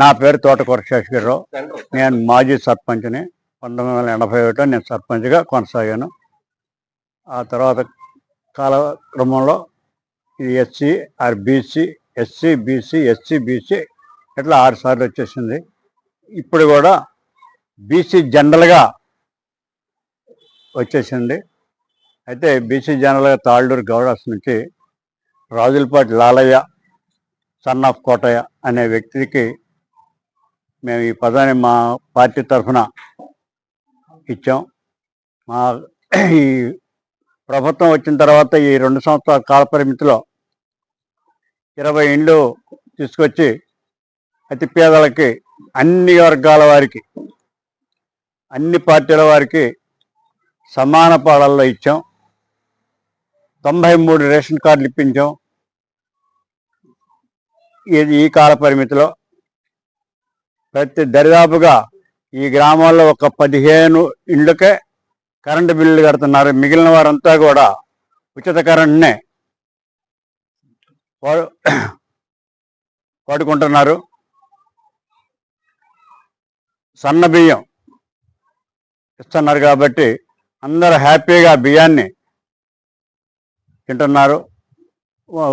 నా పేరు తోటకూర శేషగిరిరావు. నేను మాజీ సర్పంచ్ని. పంతొమ్మిది వందల ఎనభై ఒకటో నేను సర్పంచ్గా కొనసాగాను. ఆ తర్వాత కాలక్రమంలో ఈ SC or BC SC BC SC BC ఇట్లా ఆరు సార్లు వచ్చేసింది. ఇప్పుడు కూడా బీసీ జనరల్గా వచ్చేసింది. అయితే బీసీ జనరల్గా తాళ్ళూరు గౌడాస్ నుంచి రాజులపాటి లాలయ్య సన్ ఆఫ్ కోటయ్య అనే వ్యక్తికి మేము ఈ పదాన్ని మా పార్టీ తరఫున ఇచ్చాం. మా ఈ ప్రభుత్వం వచ్చిన తర్వాత ఈ రెండు సంవత్సరాల కాల పరిమితిలో ఇరవై ఇండ్లు తీసుకొచ్చి అతి పేదలకి అన్ని వర్గాల వారికి అన్ని పార్టీల వారికి సమాన పాడల్లో ఇచ్చాం. తొంభై మూడు రేషన్ కార్డులు ఇప్పించాం. ఇది ఈ కాల పరిమితిలో ప్రతి దరిదాపుగా ఈ గ్రామాల్లో ఒక పదిహేను ఇళ్ళకే కరెంటు బిల్లులు కడుతున్నారు. మిగిలిన వారంతా కూడా ఉచిత కరెంట్నే వాడుకుంటున్నారు. సన్న బియ్యం ఇస్తున్నారు కాబట్టి అందరూ హ్యాపీగా బియ్యాన్ని తింటున్నారు.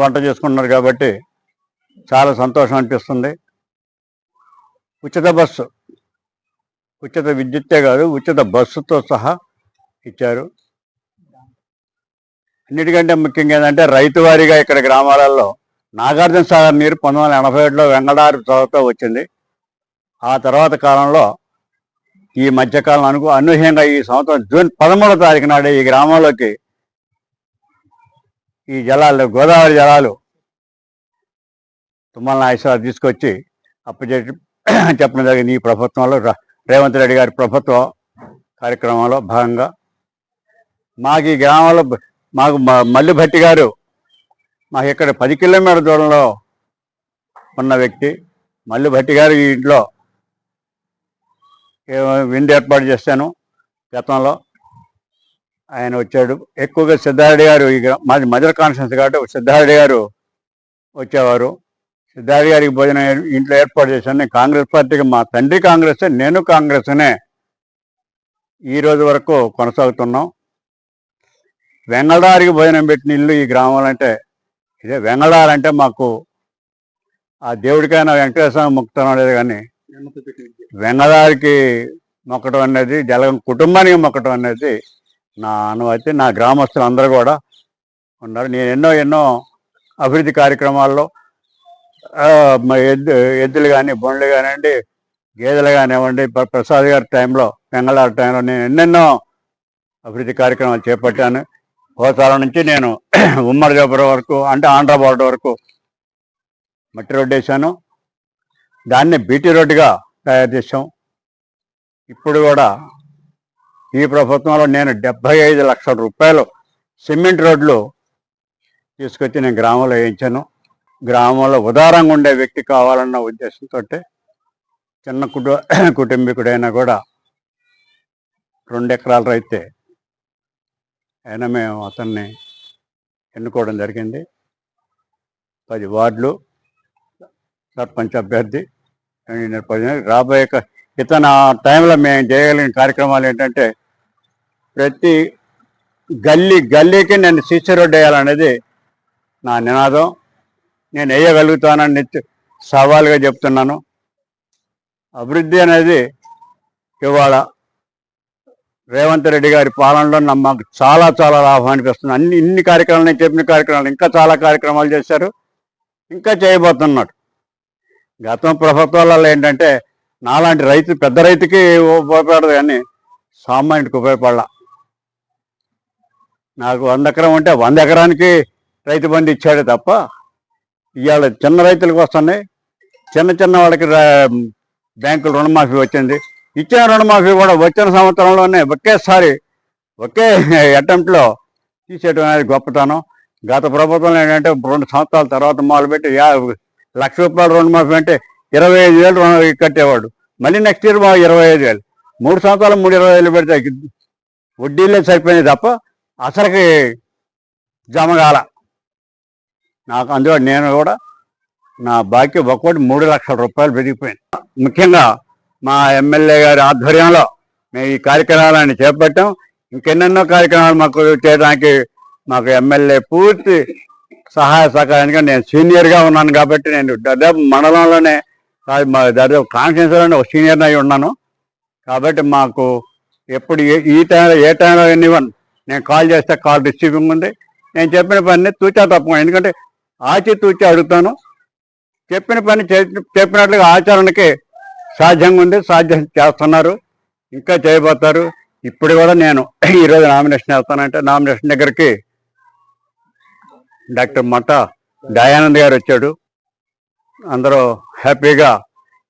వంట చేసుకుంటున్నారు కాబట్టి చాలా సంతోషం అనిపిస్తుంది. ఉచిత బస్సు. ఉచిత విద్యుత్తే కాదు ఉచిత బస్సుతో సహా ఇచ్చారు. అన్నిటికంటే ముఖ్యంగా ఏంటంటే రైతు వారీగా ఇక్కడ గ్రామాలలో నాగార్జున సాగర్ నీరు పంతొమ్మిది వందల ఎనభై ఏడులో వెంగళారు చదువుతో వచ్చింది. ఆ తర్వాత కాలంలో ఈ మధ్యకాలం అనుకు అనూహ్యంగా ఈ సంవత్సరం జూన్ పదమూడో తారీఖు నాడే ఈ గ్రామంలోకి ఈ జలాలు గోదావరి జలాలు తుమ్మల నాగేశ్వరరావు తీసుకొచ్చి అప్పచెప్పి చెప్పడం జరిగింది. ఈ ప్రభుత్వంలో రేవంత్ రెడ్డి గారి ప్రభుత్వ కార్యక్రమంలో భాగంగా మాకు ఈ గ్రామంలో మాకు మ- గారు మాకు ఇక్కడ పది కిలోమీటర్ల దూరంలో ఉన్న వ్యక్తి. మల్లిభట్టి గారు ఈ ఇంట్లో ఏ- విందు ఏర్పాటు చేశాను గతంలో. ఆయన వచ్చాడు. ఎక్కువగా సిద్ధారెడ్డి గారు ఈ మాది మధుర కాన్ఫరెన్స్ కాబట్టి సిద్ధారెడ్డి గారు వచ్చేవారు. సిద్ధార్థ గారికి భోజనం ఇంట్లో ఏర్పాటు చేశాను. నేను కాంగ్రెస్ పార్టీకి మా తండ్రి కాంగ్రెస్ నేను కాంగ్రెస్నే ఈ రోజు వరకు కొనసాగుతున్నాం. వెంగళదారికి భోజనం పెట్టిన ఇల్లు ఈ గ్రామంలో అంటే ఇదే వెంగళదారు అంటే మాకు ఆ దేవుడికైనా వెంకటేశ్వర మొక్కుతాం లేదు కానీ వెంగళదారికి మొక్కటం అనేది జలగం కుటుంబానికి మొక్కటం అనేది నా అనుమతి. నా గ్రామస్తులు అందరూ కూడా ఉన్నారు. నేను ఎన్నో ఎన్నో అభివృద్ధి కార్యక్రమాల్లో ఎద్దులు కానీ బండ్లు కానివ్వండి గేదెలు కానివ్వండి ప్రసాద్ గారి టైంలో వెంగళారు టైంలో నేను ఎన్నెన్నో అభివృద్ధి కార్యక్రమాలు చేపట్టాను. హోసాల నుంచి నేను ఉమ్మడి జబర్ వరకు అంటే ఆంధ్ర బోర్డర్ వరకు మట్టి రోడ్డు వేసాను దాన్ని బీటీ రోడ్డుగా తయారు చేసాం ఇప్పుడు కూడా ఈ ప్రభుత్వంలో నేను డెబ్బై ఐదు లక్షల రూపాయలు సిమెంట్ రోడ్లు తీసుకొచ్చి నేను గ్రామంలో వేయించాను. గ్రామంలో ఉదారంగా ఉండే వ్యక్తి కావాలన్న ఉద్దేశంతో చిన్న కుటు కుటుంబీకుడైనా కూడా రెండు ఎకరాల రైతే అయినా మేము అతన్ని ఎన్నుకోవడం జరిగింది. పది వార్డులు సర్పంచ్ అభ్యర్థి రాబోయే ఇతను టైంలో మేము చేయగలిగిన కార్యక్రమాలు ఏంటంటే ప్రతి గల్లీ గల్లీకి నేను సీసీ రోడ్డు వేయాలనేది నా నినాదం. నేను వేయగలుగుతానని నిత్య- సవాలుగా చెప్తున్నాను. అభివృద్ధి అనేది ఇవాళ రేవంత్ రెడ్డి గారి పాలనలో మాకు చాలా చాలా లాభం అనిపిస్తుంది అన్ని ఇన్ని కార్యక్రమాలు నేను చెప్పిన కార్యక్రమాలు ఇంకా చాలా కార్యక్రమాలు చేశారు. ఇంకా చేయబోతున్నాడు. గతం ప్రభుత్వాలలో ఏంటంటే నాలాంటి రైతు పెద్ద రైతుకి ఉపయోగపడదు కానీ సామాన్యుడికి ఉపయోగపడాల. నాకు వంద ఎకరం ఉంటే వంద ఎకరానికి రైతు బంధు ఇచ్చాడు తప్ప ఇవాళ చిన్న రైతులకు వస్తున్నాయి. చిన్న చిన్న వాళ్ళకి బ్యాంకులు రుణమాఫీ వచ్చింది. ఇచ్చిన రుణమాఫీ కూడా వచ్చిన సంవత్సరంలోనే ఒకేసారి ఒకే అటెంప్ట్లో తీసేయడం అనేది గొప్పతనం. గత ప్రభుత్వం ఏంటంటే రెండు సంవత్సరాల తర్వాత మొదలుపెట్టి లక్ష రూపాయలు రుణమాఫీ అంటే ఇరవై ఐదు వేలు రుణం కట్టేవాడు. మళ్ళీ నెక్స్ట్ ఇయర్ ఇరవై ఐదు వేలు. మూడు సంవత్సరాలు మూడు ఇరవై వేలు పెడితే వడ్డీలే సరిపోయింది తప్ప అసలుకి జమగాల నాకు అందులో నేను కూడా నా బాకీ ఒక్కోటి మూడు లక్షల రూపాయలు పెరిగిపోయింది. ముఖ్యంగా మా ఎమ్మెల్యే గారి ఆధ్వర్యంలో మేము ఈ కార్యక్రమాలను చేపట్టాం. ఇంకెన్నెన్నో కార్యక్రమాలు మాకు చేయడానికి మాకు ఎమ్మెల్యే పూర్తి సహాయ సహకారానికి నేను సీనియర్గా ఉన్నాను కాబట్టి నేను దాదాపు మండలంలోనే కాదు మా దాదాపు కాన్స్టిట్యూన్సీలోనే ఒక సీనియర్ అయి ఉన్నాను. కాబట్టి మాకు ఎప్పుడు ఏ- ఈ టైంలో ఏ టైంలో ఎన్ని నేను కాల్ చేస్తే కాల్ రిసీవింగ్ ఉంది. నేను చెప్పిన పని తూచా తప్పకుండా. ఎందుకంటే ఆచితూచి అడుగుతాను. చెప్పిన పని చే- చెప్పినట్లుగా ఆచరణకి సాధ్యంగా ఉంది సాధ్యం చేస్తున్నారు ఇంకా చేయబోతారు. ఇప్పుడు కూడా నేను ఈరోజు నామినేషన్ వేస్తానంటే నామినేషన్ దగ్గరికి డాక్టర్ మట్ట దయానంద్ గారు వచ్చాడు. అందరూ హ్యాపీగా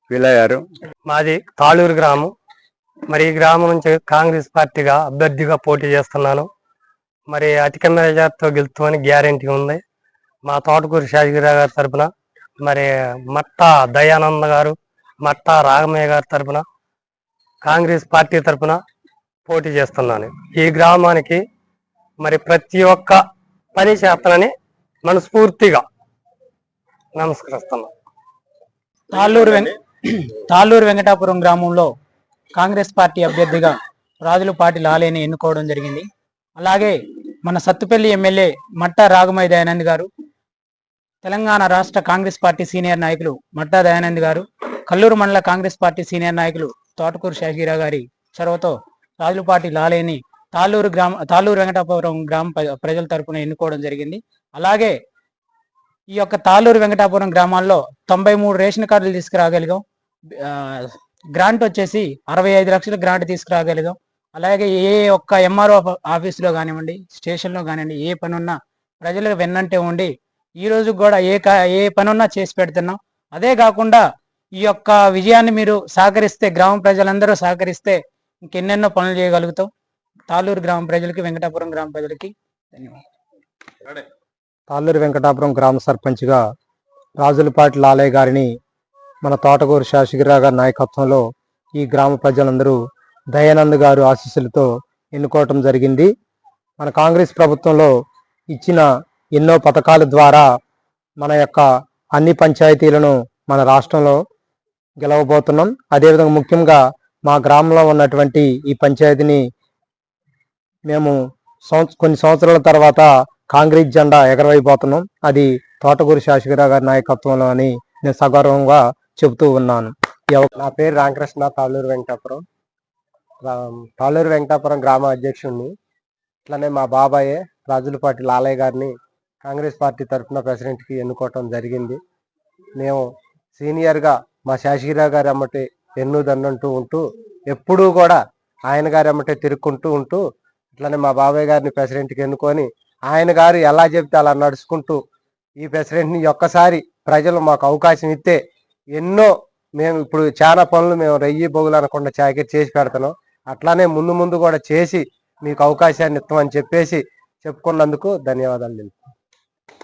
ఫీల్ అయ్యారు. మాది తాళూరు గ్రామం. మరి ఈ గ్రామం నుంచి కాంగ్రెస్ పార్టీగా అభ్యర్థిగా పోటీ చేస్తున్నాను. మరి అధిక మెజార్టీతో గెలుస్తామని గ్యారంటీ ఉంది. మా తోటకూరు శాసగిరావు గారి తరపున మరి మట్టా దయానంద గారు మట్టా రాగమయ్య గారి తరపున కాంగ్రెస్ పార్టీ తరపున పోటీ చేస్తున్నాను. ఈ గ్రామానికి మరి ప్రతి ఒక్క పని చేస్తానని మనస్ఫూర్తిగా నమస్కరిస్తున్నాను. తాళ్ళూరు తాళ్ళూరు వెంకటాపురం గ్రామంలో కాంగ్రెస్ పార్టీ అభ్యర్థిగా రాజులపాటి లాలేని ఎన్నుకోవడం జరిగింది. అలాగే మన సత్తుపల్లి ఎమ్మెల్యే మట్టా రాఘమయ్య దయానంద్ గారు తెలంగాణ రాష్ట్ర కాంగ్రెస్ పార్టీ సీనియర్ నాయకులు మట్టా దయానంద్ గారు కల్లూరు మండల కాంగ్రెస్ పార్టీ సీనియర్ నాయకులు తోటకూరు షాహీరా గారి చొరవతో రాజులపాటి లాలేని తాళ్ళూరు గ్రామ తాళ్ళూరు వెంకటాపురం గ్రామ ప్ర- ప్రజల తరపున ఎన్నుకోవడం జరిగింది. అలాగే ఈ యొక్క తాళ్ళూరు వెంకటాపురం గ్రామాల్లో తొంభై మూడు రేషన్ కార్డులు తీసుకురాగలిగాం. గ్రాంట్ వచ్చేసి అరవై ఐదు లక్షల గ్రాంట్ తీసుకురాగలిగాం. అలాగే ఏ ఒక్క ఎంఆర్ఓ ఆఫీసులో కానివ్వండి స్టేషన్లో కానివ్వండి ఏ పని ఉన్నా ప్రజలకు వెన్నంటే ఉండి ఈ రోజు కూడా ఏ ఏ పనున్నా చేసి పెడుతున్నాం. అదే కాకుండా ఈ యొక్క విజయాన్ని మీరు సహకరిస్తే గ్రామ ప్రజలందరూ సహకరిస్తే ఇంకెన్నెన్నో పనులు చేయగలుగుతాం. తాళ్ళూరు గ్రామ ప్రజలకి వెంకటాపురం గ్రామ ప్రజలకి ధన్యవాదాలు. తాళ్ళూరు వెంకటాపురం గ్రామ సర్పంచ్గా రాజులపాటి లాలయ్య గారిని మన తోటకూరు శాసగిరిరావు గారి నాయకత్వంలో ఈ గ్రామ ప్రజలందరూ దయానంద్ గారు ఆశీస్సులతో ఎన్నుకోవటం జరిగింది. మన కాంగ్రెస్ ప్రభుత్వంలో ఇచ్చిన ఎన్నో పథకాల ద్వారా మన యొక్క అన్ని పంచాయతీలను మన రాష్ట్రంలో గెలవబోతున్నాం. అదేవిధంగా ముఖ్యంగా మా గ్రామంలో ఉన్నటువంటి ఈ పంచాయతీని మేము సంవత్స కొన్ని సంవత్సరాల తర్వాత కాంగ్రెస్ జెండా ఎగరవైపోతున్నాం అది తోటకూరి శాసకరావు గారి నాయకత్వంలో అని నేను సగౌరవంగా చెబుతూ ఉన్నాను. నా పేరు రామకృష్ణ తాళ్ళూరు వెంకటాపురం. రా- తాళ్ళూరు వెంకటాపురం గ్రామ అధ్యక్షుడిని ఇట్లానే మా బాబాయే రాజులపాటి లాలయ్య గారిని కాంగ్రెస్ పార్టీ తరఫున ప్రెసిడెంట్కి ఎన్నుకోవటం జరిగింది. మేము సీనియర్గా మా శాసగిరావు గారు అమ్మటి ఎన్నుదన్నంటూ ఉంటూ ఎప్పుడూ కూడా ఆయన గారి అమ్మటే తిరుక్కుంటూ ఉంటూ ఇట్లానే మా బాబాయ్ గారిని ప్రెసిడెంట్కి ఎన్నుకొని ఆయన గారు ఎలా చెప్తే అలా నడుచుకుంటూ ఈ ప్రెసిడెంట్ని ఒక్కసారి ప్రజలు మాకు అవకాశం ఇస్తే ఎన్నో మేము ఇప్పుడు చాలా పనులు మేము రెయ్యి బొగులు అనకుండా చాకెట్ చేసి పెడతాం అట్లానే ముందు ముందు కూడా చేసి మీకు అవకాశాన్ని ఇస్తామని చెప్పేసి చెప్పుకున్నందుకు ధన్యవాదాలు. తెలుపు